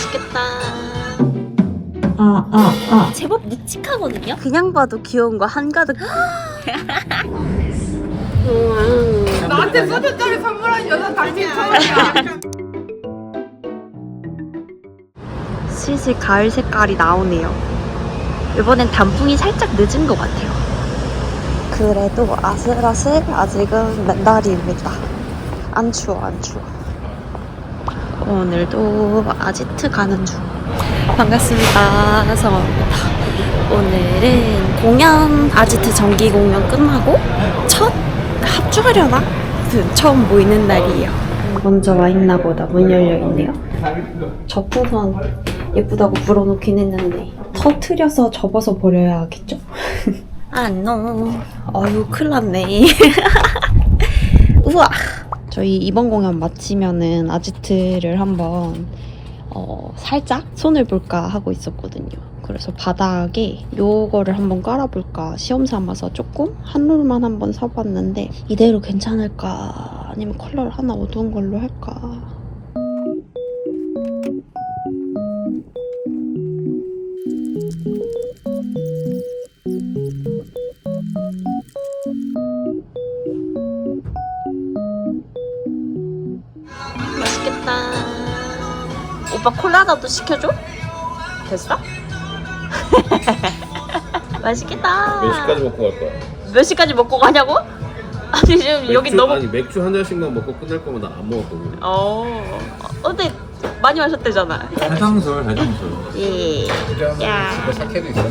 맛있겠다. 아, 아, 아. 제법 묵직하거든요? 그냥 봐도 귀여운 거 한가득. 나한테 소주짜리 선물한 여자 당신 처음이야. 슬슬 가을 색깔이 나오네요. 이번엔 단풍이 살짝 늦은 것 같아요. 그래도 아슬아슬 아직은 맨날입니다. 안 추워, 안 추워. 오늘도 아지트 가는 중. 반갑습니다. 성원입니다. 오늘은 공연, 아지트 정기 공연 끝나고 첫 합주하려나? 처음 모이는 날이에요. 먼저 와 있나 보다. 문 열려 있네요. 저 풍선 예쁘다고 불어놓긴 했는데 터트려서 접어서 버려야 하겠죠? 안녕. 어유 큰일 났네. 우와. 저희 이번 공연 마치면은 아지트를 한번 어, 살짝 손을 볼까 하고 있었거든요. 그래서 바닥에 요거를 한번 깔아볼까 시험 삼아서 조금 한 롤만 한번 사봤는데 이대로 괜찮을까 아니면 컬러를 하나 어두운 걸로 할까 오빠 콜라라도 시켜줘? 됐어? 맛있겠다. 몇 시까지 먹고 갈 거야? 몇 시까지 먹고 가냐고? 아니 지금 여기 맥주- 너무 아니 맥주 한 잔씩만 먹고 끝날 거면 나 안 먹었거든. 어. 어 근데 많이 마셨대잖아. 해장술, 해장술. 예. 야. 사케도 있어.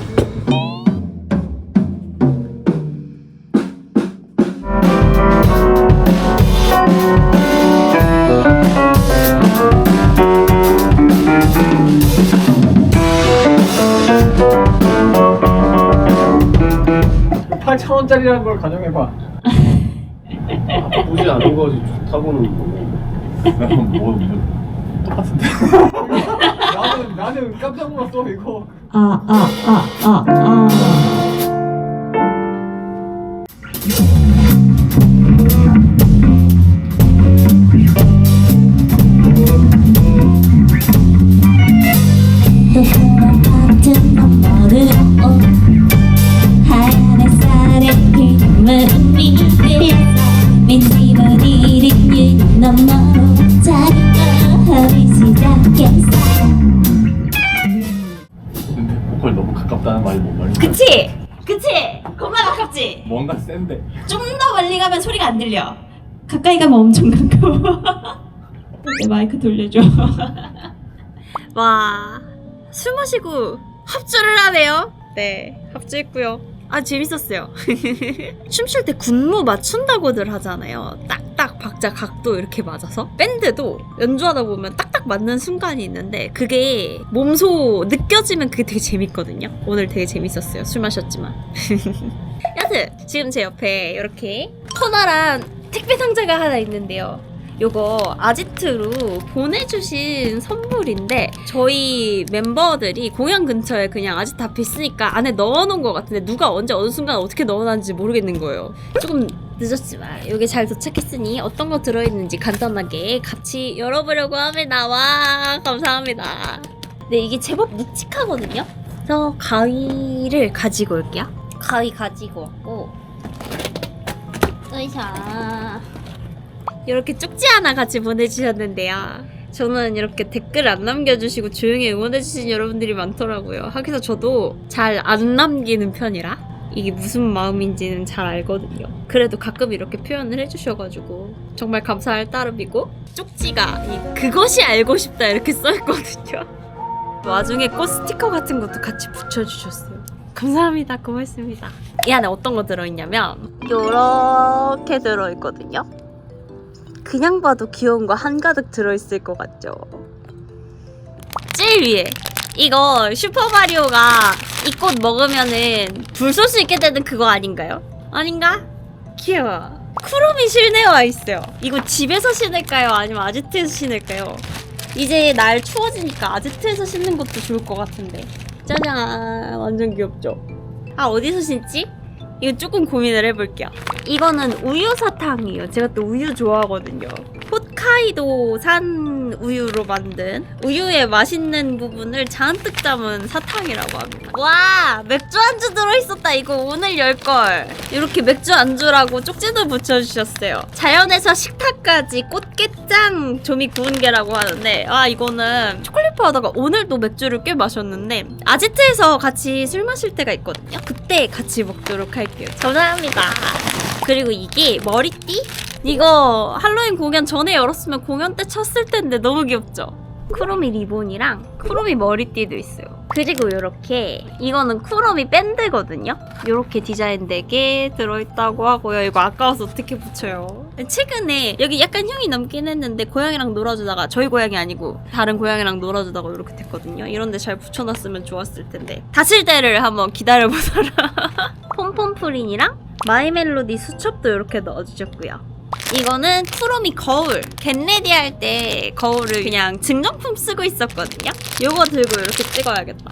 팔 8,000원짜리라는 걸 가정해봐. 보지 않은 거지 좋다고는 뭐, 뭐 똑같은데. 나는 나는 깜짝 놀랐어 이거. 아, 아, 아, 아, 아. 뭔가 센데. 좀 더 멀리 가면 소리가 안 들려 가까이 가면 엄청 가까워 내 마이크 돌려줘 와. 술 마시고 합주를 하네요. 네. 합주했고요. 아 재밌었어요. 춤출 때 군무 맞춘다고들 하잖아요. 딱딱 박자 각도 이렇게 맞아서 밴드도 연주하다 보면 딱딱 맞는 순간이 있는데 그게 몸소 느껴지면 그게 되게 재밌거든요. 오늘 되게 재밌었어요. 술 마셨지만. 여튼 지금 제 옆에 이렇게 커다란 택배 상자가 하나 있는데요. 요거 아지트로 보내주신 선물인데 저희 멤버들이 공연 근처에 그냥 아지트 앞에 있으니까 안에 넣어놓은 것 같은데 누가 언제 어느 순간 어떻게 넣어놨는지 모르겠는 거예요. 조금 늦었지만 여기 잘 도착했으니 어떤 거 들어있는지 간단하게 같이 열어보려고 합니다. 와 감사합니다. 네 이게 제법 묵직하거든요. 그래서 가위를 가지고 올게요. 가위 가지고 왔고 으이샤 이렇게 쪽지 하나 같이 보내주셨는데요. 저는 이렇게 댓글 안 남겨주시고 조용히 응원해주신 여러분들이 많더라고요. 하기서 저도 잘 안 남기는 편이라 이게 무슨 마음인지는 잘 알거든요. 그래도 가끔 이렇게 표현을 해주셔가지고 정말 감사할 따름이고 쪽지가 이 그것이 알고 싶다 이렇게 써있거든요. 와중에 꽃 스티커 같은 것도 같이 붙여주셨어요. 감사합니다. 고맙습니다. 이 안에 어떤 거 들어있냐면 요렇게 들어있거든요. 그냥 봐도 귀여운 거 한가득 들어있을 것 같죠? 제일 위에 이거 슈퍼마리오가 이 꽃 먹으면은 불 쏠 수 있게 되는 그거 아닌가요? 아닌가? 귀여워. 쿠로미 실내에 와 있어요. 이거 집에서 신을까요? 아니면 아지트에서 신을까요? 이제 날 추워지니까 아지트에서 신는 것도 좋을 것 같은데. 짜잔. 완전 귀엽죠? 아, 어디서 신지? 이거 조금 고민을 해볼게요. 이거는 우유 사탕이에요. 제가 또 우유 좋아하거든요. 포카 홋카이도 산 우유로 만든 우유의 맛있는 부분을 잔뜩 담은 사탕이라고 합니다. 와 맥주 안주 들어있었다. 이거 오늘 열 걸. 이렇게 맥주 안주라고 쪽지도 붙여주셨어요. 자연에서 식탁까지 꽃게짱 조미 구운 게라고 하는데 아 이거는 초콜릿 파우더가 오늘도 맥주를 꽤 마셨는데 아지트에서 같이 술 마실 때가 있거든요. 그때 같이 먹도록 할게요. 감사합니다. 그리고 이게 머리띠? 이거 할로윈 공연 전에 열었으면 공연 때 쳤을 텐데 너무 귀엽죠? 쿠로미 리본이랑 쿠로미 머리띠도 있어요. 그리고 이렇게 이거는 쿠로미 밴드거든요. 이렇게 디자인되게 들어있다고 하고요. 이거 아까워서 어떻게 붙여요? 최근에 여기 약간 흉이 넘긴 했는데 고양이랑 놀아주다가 저희 고양이 아니고 다른 고양이랑 놀아주다가 이렇게 됐거든요. 이런데 잘 붙여놨으면 좋았을 텐데 다칠 때를 한번 기다려보더라. 폼폼프린이랑 마이멜로디 수첩도 이렇게 넣어주셨고요. 이거는 쿠로미 거울. 겟레디 할 때 거울을 그냥 증정품 쓰고 있었거든요. 요거 들고 이렇게 찍어야겠다.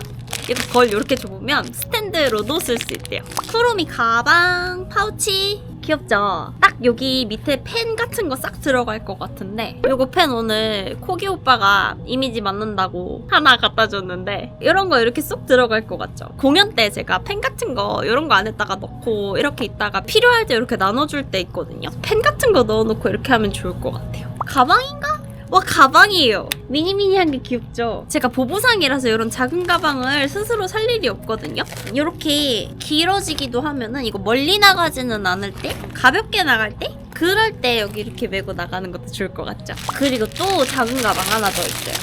이거 거울 이렇게 접으면 스탠드로도 쓸 수 있대요. 쿠로미 가방, 파우치. 귀엽죠? 딱 여기 밑에 펜 같은 거 싹 들어갈 것 같은데 요거 펜 오늘 코기 오빠가 이미지 맞는다고 하나 갖다 줬는데 이런 거 이렇게 쏙 들어갈 것 같죠? 공연 때 제가 펜 같은 거 이런 거 안에다가 넣고 이렇게 있다가 필요할 때 이렇게 나눠줄 때 있거든요. 펜 같은 거 넣어놓고 이렇게 하면 좋을 것 같아요. 가방인가? 와 가방이에요. 미니미니한 게 귀엽죠. 제가 보부상이라서 이런 작은 가방을 스스로 살 일이 없거든요. 이렇게 길어지기도 하면은 이거 멀리 나가지는 않을 때, 가볍게 나갈 때, 그럴 때 여기 이렇게 메고 나가는 것도 좋을 것 같죠. 그리고 또 작은 가방 하나 더 있어요.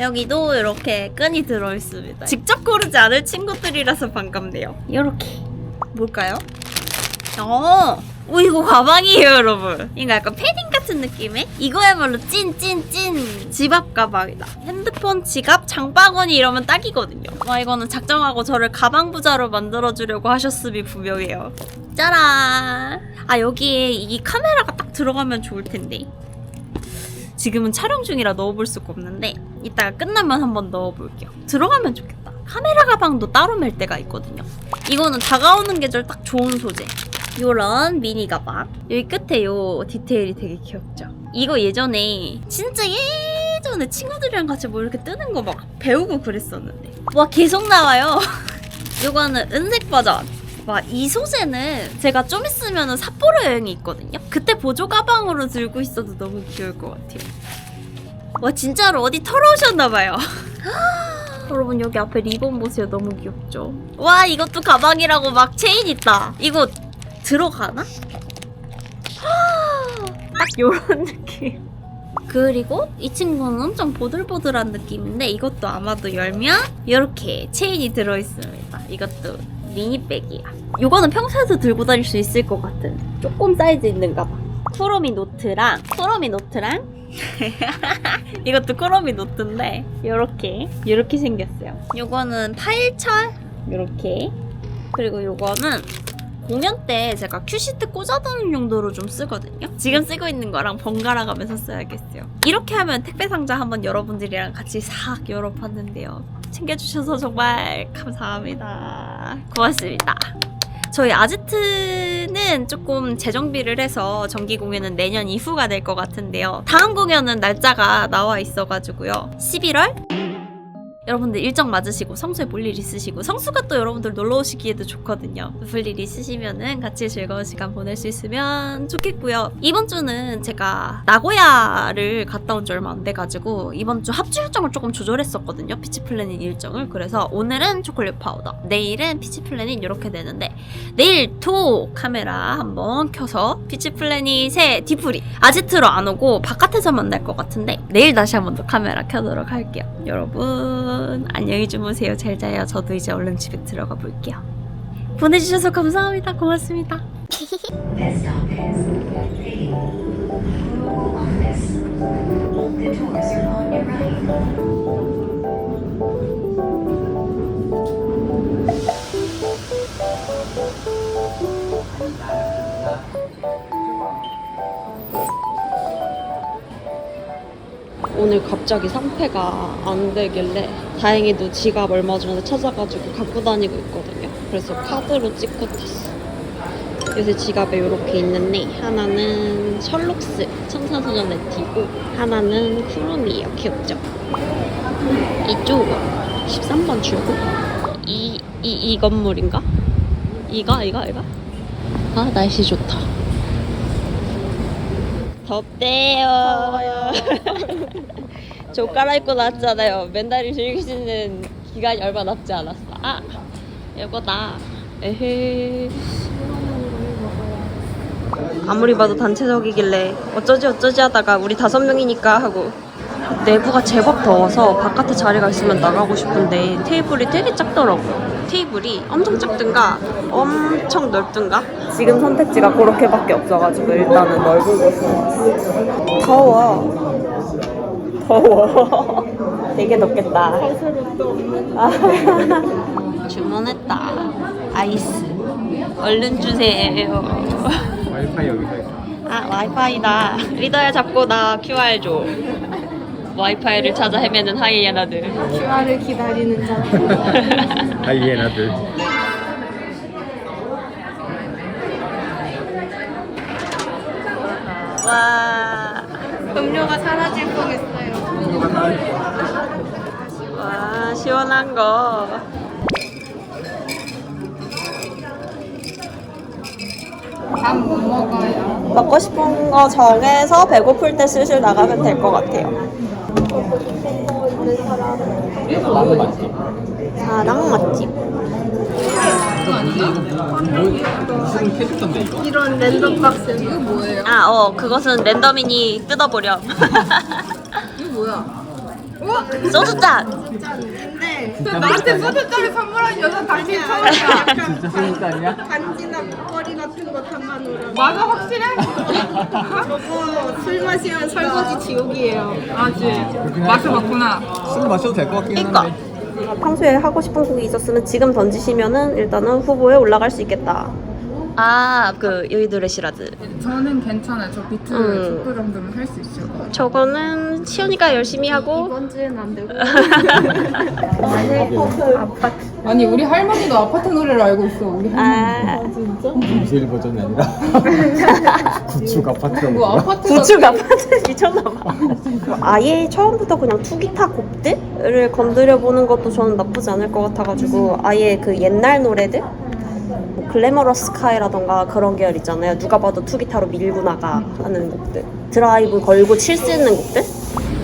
여기도 이렇게 끈이 들어 있습니다. 직접 고르지 않을 친구들이라서 반갑네요. 이렇게 뭘까요? 어, 오 이거 가방이에요, 여러분. 이거 약간 패딩 같은 느낌의? 이거야말로 찐찐찐 지갑 가방이다. 핸드폰, 지갑, 장바구니 이러면 딱이거든요. 와 이거는 작정하고 저를 가방 부자로 만들어주려고 하셨음이 분명해요. 짜란. 아 여기에 이 카메라가 딱 들어가면 좋을 텐데. 지금은 촬영 중이라 넣어볼 수가 없는데 이따가 끝나면 한번 넣어볼게요. 들어가면 좋겠다. 카메라 가방도 따로 멜 때가 있거든요. 이거는 다가오는 계절 딱 좋은 소재. 요런 미니 가방. 여기 끝에 요 디테일이 되게 귀엽죠. 이거 예전에 진짜 예전에 친구들이랑 같이 뭐 이렇게 뜨는 거 막 배우고 그랬었는데. 와 계속 나와요. 요거는 은색 버전. 와, 이 소재는 제가 좀 있으면 삿포로 여행이 있거든요. 그때 보조 가방으로 들고 있어도 너무 귀여울 것 같아요. 와, 진짜로 어디 털어오셨나봐요. 여러분, 여기 앞에 리본 보세요. 너무 귀엽죠? 와, 이것도 가방이라고 막 체인 있다. 이거 들어가나? 딱 요런 느낌. 그리고 이 친구는 엄청 보들보들한 느낌인데 이것도 아마도 열면 이렇게 체인이 들어있습니다. 이것도 미니백이야. 요거는 평소에도 들고 다닐 수 있을 것 같은 조금 사이즈 있는 가방. 쿠로미 노트랑 쿠로미 노트랑 이것도 쿠로미 노트인데 요렇게 요렇게 생겼어요. 요거는 파일철 요렇게 그리고 요거는 공연 때 제가 큐시트 꽂아두는 용도로 좀 쓰거든요. 지금 쓰고 있는 거랑 번갈아 가면서 써야겠어요. 이렇게 하면 택배 상자 한번 여러분들이랑 같이 싹 열어봤는데요. 챙겨주셔서 정말 감사합니다. 고맙습니다. 저희 아지트는 조금 재정비를 해서 정기 공연은 내년 이후가 될 것 같은데요. 다음 공연은 날짜가 나와 있어가지고요. 11월? 여러분들 일정 맞으시고 성수에 볼 일 있으시고 성수가 또 여러분들 놀러 오시기에도 좋거든요. 볼 일 있으시면은 같이 즐거운 시간 보낼 수 있으면 좋겠고요. 이번 주는 제가 나고야를 갔다 온 지 얼마 안 돼가지고 이번 주 합주 일정을 조금 조절했었거든요. 피치 플래닛 일정을. 그래서 오늘은 초콜릿 파우더, 내일은 피치 플래닛 이렇게 되는데 내일 토 카메라 한번 켜서 피치 플래닛의 뒤풀이 아지트로 안 오고 바깥에서 만날 것 같은데 내일 다시 한번 더 카메라 켜도록 할게요. 여러분 안녕히 주무세요. 잘 자요. 저도 이제 얼른 집에 들어가 볼게요. 보내주셔서 감사합니다. 고맙습니다. 오늘 갑자기 상태가 안 되길래 다행히도 지갑 얼마 전에 찾아가지고 갖고 다니고 있거든요. 그래서 카드로 찍고 탔어. 요새 지갑에 이렇게 있는데 하나는 셜록스 청사소년 네티고 하나는 쿠룸이에요. 귀엽죠? 이쪽 13번 출구? 이, 이, 이 건물인가? 이거 이거 이거? 아 날씨 좋다. 덥대요. 저 갈아입고 나왔잖아요. 맨날을 즐기시는 기간이 얼마 남지 않았어. 아, 이거다. 에헤. 아무리 봐도 단체석이길래 어쩌지 어쩌지 하다가 우리 다섯 명이니까 하고 내부가 제법 더워서 바깥에 자리가 있으면 나가고 싶은데 테이블이 되게 작더라고요. 테이블이 엄청 작든가 엄청 넓든가 지금 선택지가 그렇게밖에 없어가지고 일단은 넓은 곳으로 왔어. 더워. 더워. 되게 덥겠다. 아. 주문했다. 아이스. 얼른 주세요. 와이파이 여기서 있어. 아 와이파이다. 리더야 잡고 나 QR 줘. 와이파이를 찾아 헤매는 하이에나들. QR을 기다리는 자. 하이에나들. 와. 음료가 사라질 뻔했어요. 와 시원한 거. 밥 못 먹어요. 먹고 싶은 거 정해서 배고플 때 슬슬 나가면 될 것 같아요. 나는? 사랑 맛집. 무슨 캐릭터인데 이거? 이런 랜덤 박스 이거 뭐예요? 아, 어, 그것은 랜덤이니 뜯어보렴. 이거 뭐야? 소주잔! 나한테 소주잔을 선물한 여자 당신 처음이야. 진짜 소문자 아니야? 반지나 목걸이 같은 거 담아놓으라. 맞아 확실해? 저거 술 마시면 설거지 지옥이에요. 아지. 마셔 봤구나. 술 마셔도 될 것 같긴 그니까. 한데. 평소에 하고 싶은 곡이 있었으면 지금 던지시면은 일단은 후보에 올라갈 수 있겠다. 아, 그, 여의도레시라드. 저는 괜찮아요. 저 비트 음. 족구 정도는 할수 있을 것 같아요. 저거는 시연이가 열심히 하고. 이번 주엔 안 되고. 아니 우리 할머니도 아파트 노래를 알고 있어. 우리 할머니. 아, 무술 버전이 아니라 구축 아파트라고. 뭐 아파트 구축 아파트 미쳤나봐. 아예 처음부터 그냥 투기타 곡들을 건드려 보는 것도 저는 나쁘지 않을 것 같아가지고 아예 그 옛날 노래들 뭐 글래머러스 카이라던가 그런 계열 있잖아요. 누가 봐도 투기타로 밀고 나가 하는 곡들. 드라이브 걸고 칠 수 있는 곡들.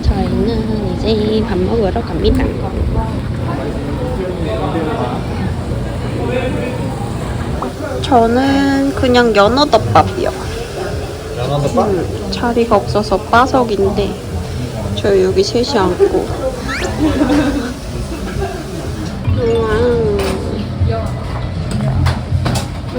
저희는 이제 밥 먹으러 갑니다. 저는 그냥 연어덮밥이요. 음, 자리가 없어서 빠석인데 저 여기 셋이 앉고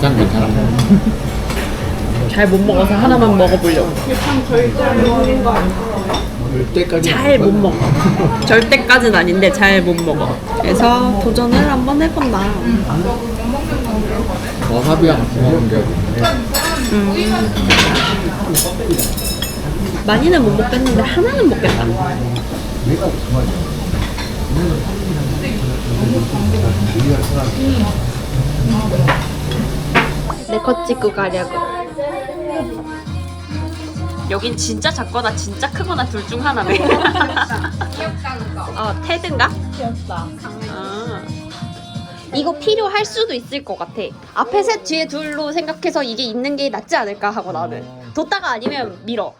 일단 괜찮아. 잘 못 먹어서 하나만 먹어보려고 올 때까지. 잘 못 먹어 절대까진 아닌데 잘 못 먹어 그래서 도전을 한번 해본다 와사비랑 같이 먹는 게. 많이는 못 먹겠는데 하나는 먹겠다 내컷 찍고 가려고 여긴 진짜 작거나 진짜 크거나 둘 중 하나네 귀엽다는 거. 어 테드인가? 귀엽다 아. 이거 필요할 수도 있을 것 같아 앞에 셋 뒤에 둘로 생각해서 이게 있는 게 낫지 않을까 하고 나는 뒀다가 아니면 밀어